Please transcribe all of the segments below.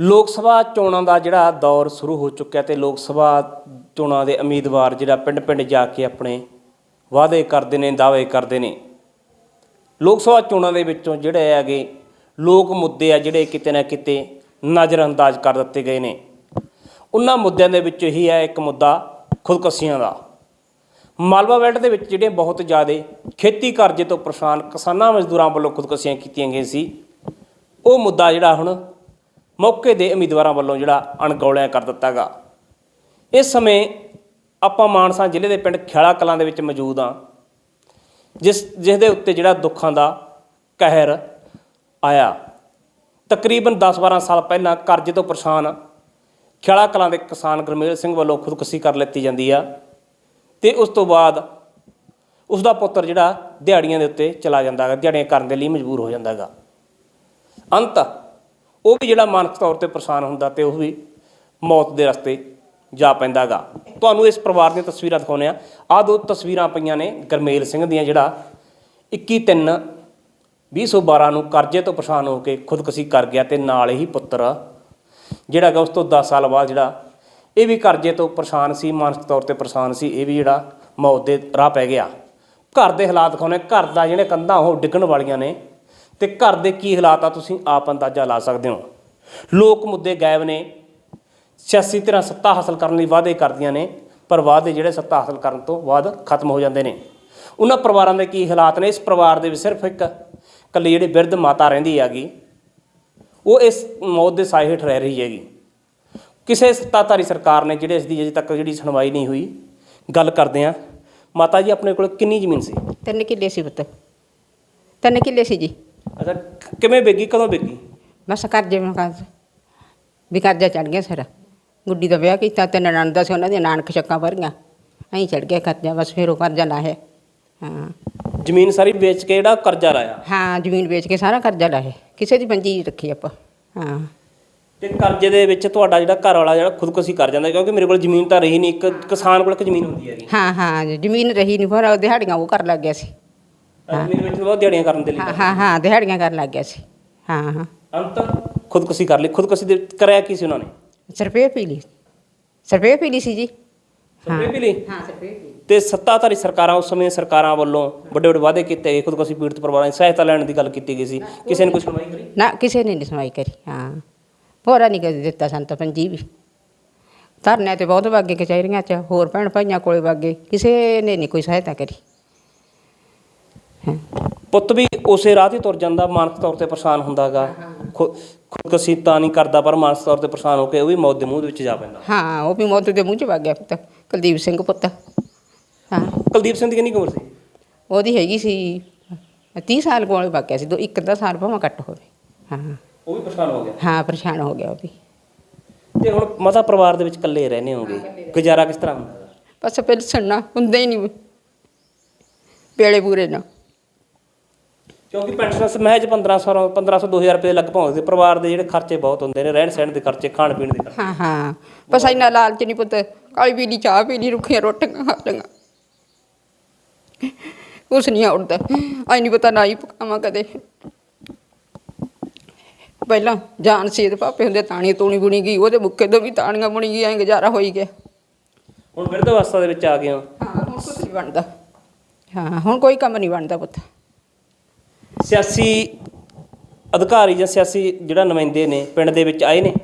ਲੋਕ ਸਭਾ ਚੋਣਾਂ ਦਾ ਜਿਹੜਾ ਦੌਰ ਸ਼ੁਰੂ ਹੋ ਚੁੱਕਿਆ ਤੇ ਲੋਕ ਸਭਾ ਚੋਣਾਂ ਦੇ ਉਮੀਦਵਾਰ ਜਿਹੜਾ ਪਿੰਡ-ਪਿੰਡ ਜਾ ਕੇ ਆਪਣੇ ਵਾਅਦੇ ਕਰਦੇ ਨੇ, ਦਾਅਵੇ ਕਰਦੇ ਨੇ। ਲੋਕ ਸਭਾ ਚੋਣਾਂ ਦੇ ਵਿੱਚੋਂ ਜਿਹੜੇ ਹੈਗੇ ਲੋਕ ਮੁੱਦੇ ਆ ਜਿਹੜੇ ਕਿਤੇ ਨਾ ਕਿਤੇ ਨਜ਼ਰਅੰਦਾਜ਼ ਕਰ ਦਿੱਤੇ ਗਏ ਨੇ। ਉਹਨਾਂ ਮੁੱਦਿਆਂ ਦੇ ਵਿੱਚ ਹੀ ਹੈ ਇੱਕ ਮੁੱਦਾ, ਖੁਦਕਸ਼ੀਆਂ ਦਾ। ਮਾਲਵਾ ਬੈਲਟ ਦੇ ਵਿੱਚ ਜਿਹੜੇ ਬਹੁਤ ਜ਼ਿਆਦਾ ਖੇਤੀ ਕਰਜ਼ੇ ਤੋਂ ਪਰੇਸ਼ਾਨ ਕਿਸਾਨਾਂ ਮਜ਼ਦੂਰਾਂ ਵੱਲੋਂ ਖੁਦਕਸ਼ੀਆਂ ਕੀਤੀਆਂ ਗਈਆਂ ਸੀ, ਉਹ ਮੁੱਦਾ ਜਿਹੜਾ ਹੁਣ ਮੌਕੇ ਦੇ ਉਮੀਦਵਾਰਾਂ ਵੱਲੋਂ ਜਿਹੜਾ ਅਣਗੌਲਿਆ ਕਰ ਦਿੱਤਾ ਗਾ ਇਸ ਸਮੇਂ ਆਪਾਂ ਮਾਨਸਾ ਜ਼ਿਲ੍ਹੇ ਦੇ ਪਿੰਡ ਖਿਆਲਾ ਕਲਾਂ ਦੇ ਵਿੱਚ ਮੌਜੂਦ ਹਾਂ, ਜਿਸ ਜਿਸ ਦੇ ਉੱਤੇ ਜਿਹੜਾ ਦੁੱਖਾਂ ਦਾ ਕਹਿਰ ਆਇਆ। ਤਕਰੀਬਨ 10-12 ਸਾਲ ਪਹਿਲਾਂ ਕਰਜ਼ੇ ਤੋਂ ਪਰੇਸ਼ਾਨ ਖਿਆਲਾ ਕਲਾਂ ਦੇ ਕਿਸਾਨ ਗੁਰਮੇਲ ਸਿੰਘ ਵੱਲੋਂ ਖੁਦਕੁਸ਼ੀ ਕਰ ਲੈਤੀ ਜਾਂਦੀ ਆ ਤੇ ਉਸ ਤੋਂ ਬਾਅਦ ਉਸ ਦਾ ਪੁੱਤਰ ਜਿਹੜਾ ਦਿਹਾੜੀਆਂ ਦੇ ਉੱਤੇ ਚਲਾ ਜਾਂਦਾ ਹੈ ਦਿਹਾੜੀਆਂ ਕਰਨ ਦੇ ਲਈ ਮਜਬੂਰ ਹੋ ਜਾਂਦਾ ਹੈਗਾ ਅੰਤ ਉਹ ਵੀ ਜਿਹੜਾ ਮਾਨਸਿਕ ਤੌਰ ਤੇ ਪਰੇਸ਼ਾਨ ਹੁੰਦਾ ਤੇ ਉਹ ਵੀ ਮੌਤ ਦੇ ਰਸਤੇ ਜਾ ਪੈਂਦਾਗਾ। ਤੁਹਾਨੂੰ ਇਸ ਪਰਿਵਾਰ ਦੀਆਂ ਤਸਵੀਰਾਂ ਦਿਖਾਉਂਦੇ ਆ ਆਹ ਦੋ ਤਸਵੀਰਾਂ ਪਈਆਂ ਨੇ ਗਰਮੇਲ ਸਿੰਘ ਦੀਆਂ ਜਿਹੜਾ 21 3 2012 ਨੂੰ ਕਰਜ਼ੇ ਤੋਂ ਪਰੇਸ਼ਾਨ ਹੋ ਕੇ ਖੁਦਕੁਸ਼ੀ ਕਰ ਗਿਆ ਤੇ ਨਾਲ ਹੀ ਪੁੱਤਰ, ਜਿਹੜਾ ਕਿ ਉਸ ਤੋਂ 10 ਸਾਲ ਬਾਅਦ ਜਿਹੜਾ ਇਹ ਵੀ ਕਰਜ਼ੇ ਤੋਂ ਪਰੇਸ਼ਾਨ ਸੀ, ਮਾਨਸਿਕ ਤੌਰ ਤੇ ਪਰੇਸ਼ਾਨ ਸੀ, ਇਹ ਵੀ ਜਿਹੜਾ ਮੌਤ ਦੇ ਰਾਹ ਪੈ ਗਿਆ। ਘਰ ਦੇ ਹਾਲਾਤ ਦਿਖਾਉਂਦੇ ਘਰ ਦਾ ਜਿਹੜੇ ਕੰਧਾਂ ਉਹ ਡਿੱਗਣ ਵਾਲੀਆਂ ਨੇ। ਤੇ ਘਰ ਦੇ ਕੀ ਹਾਲਾਤ ਆ ਤੁਸੀਂ ਆਪ ਅੰਦਾਜ਼ਾ ਲਾ ਸਕਦੇ ਹੋ। ਲੋਕ ਮੁੱਦੇ ਗਾਇਬ ਨੇ। ਸਿਆਸੀ ਧਿਰਾਂ ਸੱਤਾ ਹਾਸਲ ਕਰਨ ਲਈ ਵਾਅਦੇ ਕਰਦੀਆਂ ਨੇ, ਪਰ ਵਾਅਦੇ ਜਿਹੜੇ ਸੱਤਾ ਹਾਸਲ ਕਰਨ ਤੋਂ ਬਾਅਦ ਖਤਮ ਹੋ ਜਾਂਦੇ ਨੇ। ਉਹਨਾਂ ਪਰਿਵਾਰਾਂ ਦੇ ਕੀ ਹਾਲਾਤ ਨੇ? ਇਸ ਪਰਿਵਾਰ ਦੇ ਵਿੱਚ ਸਿਰਫ ਇੱਕ ਇਕੱਲੀ ਜਿਹੜੀ ਬਿਰਧ ਮਾਤਾ ਰਹਿੰਦੀ ਹੈਗੀ, ਉਹ ਇਸ ਮੌਤ ਦੇ ਸਾਏ ਹੇਠ ਰਹਿ ਰਹੀ ਹੈਗੀ। ਕਿਸੇ ਸੱਤਾਧਾਰੀ ਸਰਕਾਰ ਨੇ ਜਿਹੜੇ ਇਸ ਦੀ ਅਜੇ ਤੱਕ ਜਿਹੜੀ ਸੁਣਵਾਈ ਨਹੀਂ ਹੋਈ, ਗੱਲ ਕਰਦੇ ਆ ਮਾਤਾ ਜੀ, ਆਪਣੇ ਕੋਲ ਕਿੰਨੀ ਜ਼ਮੀਨ ਸੀ? ਤਿੰਨ ਕਿੱਲੇ ਸੀ ਪੁੱਤ। ਤਿੰਨ ਕਿੱਲੇ ਸੀ ਜੀ। ਅੱਛਾ ਕਿਵੇਂ ਵੇਗੀ ਕਦੋਂ ਵੇਗੀ ਬਸ ਕਰਜ਼ੇ ਮੈਂ ਕਰ ਵੀ ਕਰਜ਼ਾ ਚੜ ਗਿਆ ਸਾਰਾ। ਗੁੱਡੀ ਦਾ ਵਿਆਹ ਕੀਤਾ ਤੇ ਨਣਦ ਦਾ ਸੀ ਉਹਨਾਂ ਦੀਆਂ ਨਾਨਕ ਛੱਕਾਂ ਭਰੀਆਂ। ਐਂ ਚੜ ਗਿਆ ਕਰਜ਼ਾ ਬਸ ਫਿਰ ਉਹ ਕਰਜ਼ਾ ਲਾਇਆ। ਹਾਂ। ਜ਼ਮੀਨ ਸਾਰੀ ਵੇਚ ਕੇ ਜਿਹੜਾ ਕਰਜ਼ਾ ਲਾਇਆ? ਹਾਂ ਜ਼ਮੀਨ ਵੇਚ ਕੇ ਸਾਰਾ ਕਰਜ਼ਾ ਲਾਇਆ। ਕਿਸੇ ਦੀ ਪੰਜੀ ਰੱਖੀ ਆਪਾਂ। ਹਾਂ। ਤੇ ਕਰਜ਼ੇ ਦੇ ਵਿੱਚ ਤੁਹਾਡਾ ਜਿਹੜਾ ਘਰ ਵਾਲਾ ਜਿਹੜਾ ਖੁਦਕੁਸ਼ੀ ਕਰ ਜਾਂਦਾ ਕਿਉਂਕਿ ਮੇਰੇ ਕੋਲ ਜ਼ਮੀਨ ਤਾਂ ਰਹੀ ਨਹੀਂ ਇੱਕ ਕਿਸਾਨ ਕੋਲ ਇੱਕ ਜ਼ਮੀਨ ਹੁੰਦੀ ਹੈਗੀ। ਹਾਂ ਹਾਂ ਜ਼ਮੀਨ ਰਹੀ ਨਹੀਂ ਪਰ ਉਹ ਦਿਹਾੜੀਆਂ ਉਹ ਕਰਨ ਲੱਗ ਗਿਆ ਸੀ। ਜ਼ਮੀਨ ਵਿੱਚ ਬਹੁਤ ਦਿਹਾੜੀਆਂ ਕਰਨ ਦੇ ਲਈ ਹਾਂ ਹਾਂ ਹਾਂ ਦਿਹਾੜੀਆਂ ਕਰਨ ਲੱਗ ਗਿਆ ਸੀ। ਹਾਂ ਹਾਂ। ਅੰਤ ਖੁਦਕੁਸ਼ੀ ਕਰ ਲਈ। ਖੁਦਕੁਸ਼ੀ ਦੇ ਕਰਿਆ ਕੀ ਸੀ ਉਹਨਾਂ ਨੇ? ਸਰਪੇ ਪੀ ਲਈ। ਸਰਪੇ ਪੀ ਲਈ ਸੀ ਜੀ। ਸਪਰੇ ਵੀ ਲਈ? ਹਾਂ ਸਰਪੇ ਪੀ ਤੇ ਸੱਤਾਧਾਰੀ ਸਰਕਾਰਾਂ ਉਸ ਸਮੇਂ ਸਰਕਾਰਾਂ ਵੱਲੋਂ ਵੱਡੇ ਵੱਡੇ ਵਾਅਦੇ ਕੀਤੇ ਗਏ। ਖੁਦਕੁਸ਼ੀ ਪੀੜਤ ਪਰਿਵਾਰਾਂ ਦੀ ਸਹਾਇਤਾ ਲੈਣ ਦੀ ਗੱਲ ਕੀਤੀ ਗਈ ਸੀ। ਕਿਸੇ ਨੇ ਕੋਈ ਸੁਣਵਾਈ ਕਰੀ? ਨਾ ਕਿਸੇ ਨੇ ਨਹੀਂ ਸੁਣਵਾਈ ਕਰੀ। ਹਾਂ। ਭੋਰਾ ਨਹੀਂ ਕਦੇ ਦਿੱਤਾ ਸੰਤ ਪੰਜੀ ਵੀ ਧਰਨੇ ਤੇ ਬਹੁਤ ਵਾਗੇ ਕਚਹਿਰੀਆਂ ਚ ਹੋਰ ਭੈਣ ਭਾਈਆਂ ਕੋਲੇ ਵਾਗੇ। ਕਿਸੇ ਨੇ ਨਹੀਂ ਕੋਈ ਸਹਾਇਤਾ ਕਰੀ। ਪੁੱਤ ਵੀ ਉਸੇ ਰਾਹ ਤੇ ਤੁਰ ਜਾਂਦਾ ਮਾਨਸਿਕ ਤੌਰ ਤੇ ਪਰੇਸ਼ਾਨ ਹੁੰਦਾਗਾ। ਖੁਦਕੁਸ਼ੀ ਤਾਂ ਨਹੀਂ ਕਰਦਾ ਪਰ ਮਾਨਸਿਕ ਤੌਰ ਤੇ ਪਰੇਸ਼ਾਨ ਹੋ ਕੇ ਉਹ ਵੀ ਮੌਤ ਦੇ ਮੂੰਹ ਦੇ ਵਿੱਚ ਜਾ ਪੈਂਦਾ। ਹਾਂ ਉਹ ਵੀ ਮੌਤ ਦੇ ਮੂੰਹ ਚ ਵਗ ਗਿਆ ਪੁੱਤ ਕੁਲਦੀਪ ਸਿੰਘ ਪੁੱਤ। ਹਾਂ। ਕੁਲਦੀਪ ਸਿੰਘ ਦੀ ਕਿੰਨੀ ਉਮਰ ਸੀ? ਉਹਦੀ ਹੈਗੀ ਸੀ 30 ਸਾਲ ਕੋਲੇ ਵਗ ਗਿਆ ਸੀ ਦੋ ਇੱਕ ਦਾ ਸਾਲ ਭਾਵੇਂ ਘੱਟ ਹੋਵੇ। ਹਾਂ। ਉਹ ਵੀ ਪਰੇਸ਼ਾਨ ਹੋ ਗਿਆ? ਹਾਂ ਪਰੇਸ਼ਾਨ ਹੋ ਗਿਆ ਉਹ ਵੀ। ਤੇ ਹੁਣ ਮਤਾ ਪਰਿਵਾਰ ਦੇ ਵਿੱਚ ਇਕੱਲੇ ਰਹਿੰਦੇ ਹੋਗੇ ਗੁਜ਼ਾਰਾ ਕਿਸ ਤਰ੍ਹਾਂ ਹੁੰਦਾ? ਬਸ ਪੈਨਸ਼ਨ ਨਾ ਹੁੰਦਾ ਹੀ ਨਹੀਂ ਪੇੜੇ ਪੂਰੇ ਨਾ। ਕਿਉਂਕਿ ਪੈਨਸ਼ਨ ਮਹਿਜ 1500 1500 2000 ਰੁਪਏ ਲੱਗ ਪਾਉਂਦੇ ਪਰਿਵਾਰ ਦੇ ਜਿਹੜੇ ਖਰਚੇ ਬਹੁਤ ਹੁੰਦੇ ਨੇ ਰਹਿਣ ਸਹਿਣ ਦੇ ਖਰਚੇ ਖਾਣ ਪੀਣ ਦੇ ਖਰਚੇ। ਹਾਂ ਹਾਂ। ਬਸ ਇੰਨਾ ਲਾਲਚ ਨਹੀਂ ਪੁੱਤ। ਕਾਲੀ ਪੀਲੀ ਚਾਹ ਪੀਲੀ ਰੁੱਖੀਆਂ ਰੋਟੀਆਂ ਖਾ ਲਈਆਂ। ਕੁਛ ਨਹੀਂ ਆਉੜਦਾ। ਆਈ ਨਹੀਂ ਪਤਾ ਨਾ ਹੀ ਪਕਾਵਾਂ ਕਦੇ। ਪਹਿਲਾਂ ਜਾਨ ਸੀ ਤੇ ਪਾਪੇ ਹੁੰਦੇ ਤਾਣੀ ਤੂਣੀ ਬੁਣੀ ਗਈ ਉਹਦੇ ਮੁੱਕੇ ਤੋਂ ਵੀ ਤਾਣੀਆਂ ਬੁਣੀ ਗਈਆਂ ਐਂ ਗੁਜ਼ਾਰਾ ਹੋਈ ਗਿਆ। ਹੁਣ ਬਿਰਧ ਅਵਸਥਾ ਦੇ ਵਿੱਚ ਆ ਗਏ ਹੋ। ਹਾਂ ਹੁਣ ਕੁਛ ਨਹੀਂ ਬਣਦਾ। ਹਾਂ ਹੁਣ ਕੋਈ ਕੰਮ ਨਹੀਂ ਬਣਦਾ ਪੁੱਤ। ਸਿਆਸੀ ਅਧਿਕਾਰੀ ਜਾਂ ਸਿਆਸੀ ਜਿਹੜਾ ਨੁਮਾਇੰਦੇ ਨੇ ਪਿੰਡ ਦੇ ਵਿੱਚ ਆਏ ਨੇ?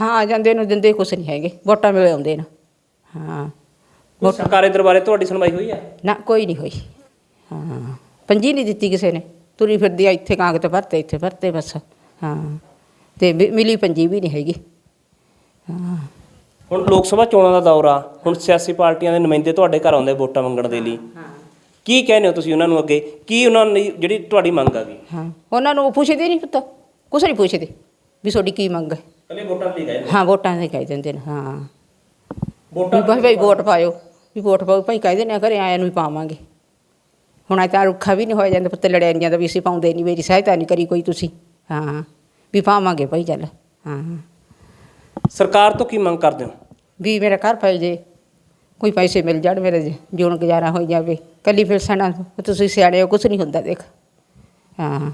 ਹਾਂ ਜਾਂਦੇ ਨੂੰ ਦਿੰਦੇ ਕੁਛ ਨਹੀਂ ਹੈਗੇ। ਵੋਟਾਂ ਵੇਲੇ ਆਉਂਦੇ ਨੇ। ਹਾਂ। ਕੋਈ ਸਰਕਾਰੀ ਦਰਬਾਰੇ ਤੁਹਾਡੀ ਸੁਣਵਾਈ ਹੋਈ ਹੈ ਨਾ ਕੋਈ ਨਹੀਂ ਹੋਈ। ਹਾਂ। ਪੰਜੀ ਨਹੀਂ ਦਿੱਤੀ ਕਿਸੇ ਨੇ। ਤੁਰੀ ਫਿਰਦੀ ਆ ਇੱਥੇ ਕਾਗਜ਼ ਭਰਤੇ ਇੱਥੇ ਭਰਤੇ ਬਸ। ਹਾਂ। ਤੇ ਮਿ- ਮਿਲੀ ਪੰਜੀ ਵੀ ਨਹੀਂ ਹੈਗੀ। ਹਾਂ। ਹੁਣ ਲੋਕ ਸਭਾ ਚੋਣਾਂ ਦਾ ਦੌਰ ਆ ਹੁਣ ਸਿਆਸੀ ਪਾਰਟੀਆਂ ਦੇ ਨੁਮਾਇੰਦੇ ਤੁਹਾਡੇ ਘਰ ਆਉਂਦੇ ਵੋਟਾਂ ਮੰਗਣ ਦੇ ਲਈ। ਕੀ ਕਹਿੰਦੇ ਹੋ ਤੁਸੀਂ ਉਹਨਾਂ ਨੂੰ ਅੱਗੇ? ਕੀ ਉਹਨਾਂ ਦੀ ਜਿਹੜੀ ਤੁਹਾਡੀ ਮੰਗ ਆ ਗਈ? ਹਾਂ ਉਹਨਾਂ ਨੂੰ ਪੁੱਛਦੇ ਨਹੀਂ ਪੁੱਤ ਕੁਛ ਨਹੀਂ ਪੁੱਛਦੇ ਵੀ ਤੁਹਾਡੀ ਕੀ ਮੰਗ ਹੈ ਕੱਲੇ ਵੋਟਾਂ ਤੇ ਗਏ ਹਾਂ ਵੋਟਾਂ ਦੇ ਕਹਿ ਦਿੰਦੇ ਨੇ ਹਾਂ। ਵੋਟਾਂ ਵੀ ਭਾਈ ਭਾਈ ਵੋਟ ਪਾਇਓ ਵੀ ਵੋਟ ਪਾਓ ਭਾਈ ਕਹਿ ਦਿੰਦੇ ਆ ਘਰੇ ਆਇਆਂ ਨੂੰ ਵੀ ਪਾਵਾਂਗੇ। ਹੁਣ ਤਾਂ ਰੁੱਖਾ ਵੀ ਨਹੀਂ ਹੋਇਆ ਜਾਂਦਾ ਪੁੱਤ ਲੜਿਆ ਨਹੀਂ ਜਾਂਦਾ ਵੀ ਅਸੀਂ ਪਾਉਂਦੇ ਨਹੀਂ ਮੇਰੀ ਸਹਾਇਤਾ ਨਹੀਂ ਕਰੀ ਕੋਈ ਤੁਸੀਂ। ਹਾਂ ਵੀ ਪਾਵਾਂਗੇ ਭਾਈ ਚੱਲ ਹਾਂ। ਸਰਕਾਰ ਤੋਂ ਕੀ ਮੰਗ ਕਰਦੇ ਹੋ? ਵੀ ਮੇਰਾ ਘਰ ਫੈਲ ਜੇ। ਕੋਈ ਪੈਸੇ ਮਿਲ ਜਾਣ ਮੇਰੇ ਜ- ਜਿਉਣ ਗੁਜ਼ਾਰਾ ਹੋ ਜਾਵੇ। ਕੱਲੀ ਫਿਰ ਸਣਾ ਤੁਸੀਂ ਸਿਆਣੇ ਹੋ ਕੁਛ ਨਹੀਂ ਹੁੰਦਾ ਦੇਖ। ਹਾਂ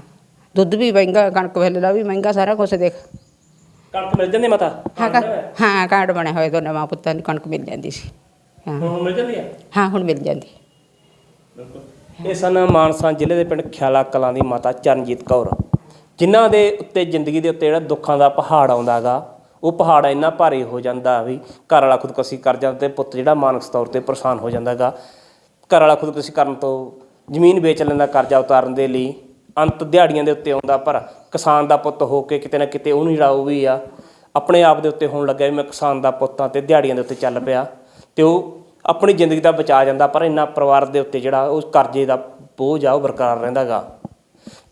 ਦੁੱਧ ਵੀ ਮਹਿੰਗਾ ਕਣਕ ਵੇਲੇ ਵੀ ਮਹਿੰਗਾ ਸਾਰਾ ਕੁਝ ਦੇਖ। ਕਣਕ ਮਿਲ ਜਾਂਦੀ ਮਾਤਾ? ਹਾਂ ਕਾ- ਹਾਂ ਕਾਰਡ ਬਣਿਆ ਹੋਇਆ ਦੋਨਾਂ ਮਾਂ ਪੁੱਤਾਂ ਨੂੰ ਕਣਕ ਮਿਲ ਜਾਂਦੀ ਸੀ। ਹਾਂ। ਹੁਣ ਮਿਲ ਜਾਂਦੀ ਆ? ਹਾਂ ਹੁਣ ਮਿਲ ਜਾਂਦੀ। ਇਹ ਸਨ ਮਾਨਸਾ ਜ਼ਿਲ੍ਹੇ ਦੇ ਪਿੰਡ ਖਿਆਲਾ ਕਲਾਂ ਦੀ ਮਾਤਾ ਚਰਨਜੀਤ ਕੌਰ ਜਿਨ੍ਹਾਂ ਦੇ ਉੱਤੇ ਜ਼ਿੰਦਗੀ ਦੇ ਉੱਤੇ ਜਿਹੜਾ ਦੁੱਖਾਂ ਦਾ ਪਹਾੜ ਆਉਂਦਾਗਾ ਉਹ ਪਹਾੜ ਇੰਨਾ ਭਾਰੀ ਹੋ ਜਾਂਦਾ ਵੀ ਘਰ ਵਾਲਾ ਖੁਦਕੁਸ਼ੀ ਕਰ ਜਾਂਦਾ ਤੇ ਪੁੱਤ ਜਿਹੜਾ ਮਾਨਸਿਕ ਤੌਰ ਤੇ ਪਰੇਸ਼ਾਨ ਹੋ ਜਾਂਦਾਗਾ ਘਰ ਵਾਲਾ ਖੁਦਕੁਸ਼ੀ ਕਰਨ ਤੋਂ ਜ਼ਮੀਨ ਵੇਚ ਲੈਂਦਾ, ਕਰਜ਼ਾ ਉਤਾਰਨ ਦੇ ਲਈ, ਅੰਤ ਦਿਹਾੜੀਆਂ ਦੇ ਉੱਤੇ ਆਉਂਦਾ, ਪਰ ਕਿਸਾਨ ਦਾ ਪੁੱਤ ਹੋ ਕੇ ਕਿਤੇ ਨਾ ਕਿਤੇ ਉਹਨੂੰ ਜਿਹੜਾ ਉਹ ਵੀ ਆ, ਆਪਣੇ ਆਪ ਦੇ ਉੱਤੇ ਹੋਣ ਲੱਗਿਆ ਵੀ ਮੈਂ ਕਿਸਾਨ ਦਾ ਪੁੱਤ ਹਾਂ ਤੇ ਦਿਹਾੜੀਆਂ ਦੇ ਉੱਤੇ ਚੱਲ ਪਿਆ ਤੇ ਉਹ ਆਪਣੀ ਜ਼ਿੰਦਗੀ ਦਾ ਬਚਾ ਜਾਂਦਾ, ਪਰ ਇੰਨਾ ਪਰਿਵਾਰ ਦੇ ਉੱਤੇ ਜਿਹੜਾ ਉਹ ਕਰਜ਼ੇ ਦਾ ਬੋਝ ਆ, ਉਹ ਬਰਕਰਾਰ ਰਹਿੰਦਾਗਾ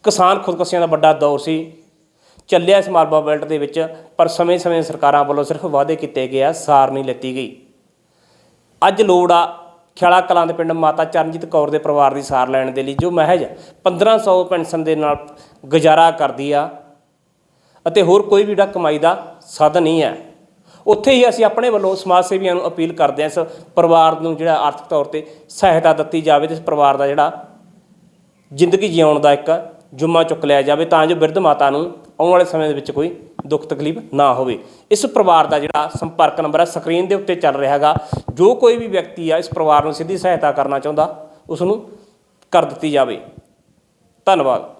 ਕਿਸਾਨ ਖੁਦਕੁਸ਼ੀਆਂ ਦਾ ਵੱਡਾ ਦੌਰ ਸੀ ਚੱਲਿਆ ਇਸ ਮਾਲਵਾ ਬੈਲਟ ਦੇ ਵਿੱਚ, ਪਰ ਸਮੇਂ-ਸਮੇਂ ਸਰਕਾਰਾਂ ਵੱਲੋਂ ਸਿਰਫ ਵਾਅਦੇ ਕੀਤੇ ਗਏ ਆ, ਸਾਰ ਨਹੀਂ ਲੈਤੀ ਗਈ। ਅੱਜ ਲੋੜ ਆ ਖਿਆਲਾ ਕਲਾਂ ਦੇ ਪਿੰਡ ਮਾਤਾ ਚਰਨਜੀਤ ਕੌਰ ਦੇ ਪਰਿਵਾਰ ਦੀ ਸਾਰ ਲੈਣ ਦੇ ਲਈ ਜੋ ਮਹਿਜ 1500 ਪੈਨਸ਼ਨ ਦੇ ਨਾਲ ਗੁਜ਼ਾਰਾ ਕਰਦੀ ਆ, ਅਤੇ ਹੋਰ ਕੋਈ ਵੀ ਜਿਹੜਾ ਕਮਾਈ ਦਾ ਸਾਧਨ ਨਹੀਂ ਹੈ। ਉੱਥੇ ਹੀ ਅਸੀਂ ਆਪਣੇ ਵੱਲੋਂ ਸਮਾਜ ਸੇਵੀਆਂ ਨੂੰ ਅਪੀਲ ਕਰਦੇ ਹਾਂ, ਇਸ ਪਰਿਵਾਰ ਨੂੰ ਜਿਹੜਾ ਆਰਥਿਕ ਤੌਰ ਤੇ ਸਹਾਇਤਾ ਦਿੱਤੀ ਜਾਵੇ, ਤੇ ਇਸ ਪਰਿਵਾਰ ਦਾ ਜਿਹੜਾ ਜ਼ਿੰਦਗੀ ਜਿਉਣ ਦਾ ਇੱਕ ਜੁਮਾ ਚੁੱਕ ਲਿਆ ਜਾਵੇ, ਤਾਂ ਜੋ ਬਿਰਧ ਮਾਤਾ ਨੂੰ ਆਉਣ ਵਾਲੇ ਸਮੇਂ ਦੇ ਵਿੱਚ ਕੋਈ ਦੁੱਖ ਤਕਲੀਫ ਨਾ ਹੋਵੇ। ਇਸ ਪਰਿਵਾਰ ਦਾ ਜਿਹੜਾ ਸੰਪਰਕ ਨੰਬਰ ਹੈ, ਸਕਰੀਨ ਦੇ ਉੱਤੇ ਚੱਲ ਰਿਹਾ ਹੈਗਾ। ਜੋ ਕੋਈ ਵੀ ਵਿਅਕਤੀ ਆ, ਇਸ ਪਰਿਵਾਰ ਨੂੰ ਸਿੱਧੀ ਸਹਾਇਤਾ ਕਰਨਾ ਚਾਹੁੰਦਾ ਉਸ ਨੂੰ ਕਰ ਦਿੱਤੀ ਜਾਵੇ। ਧੰਨਵਾਦ।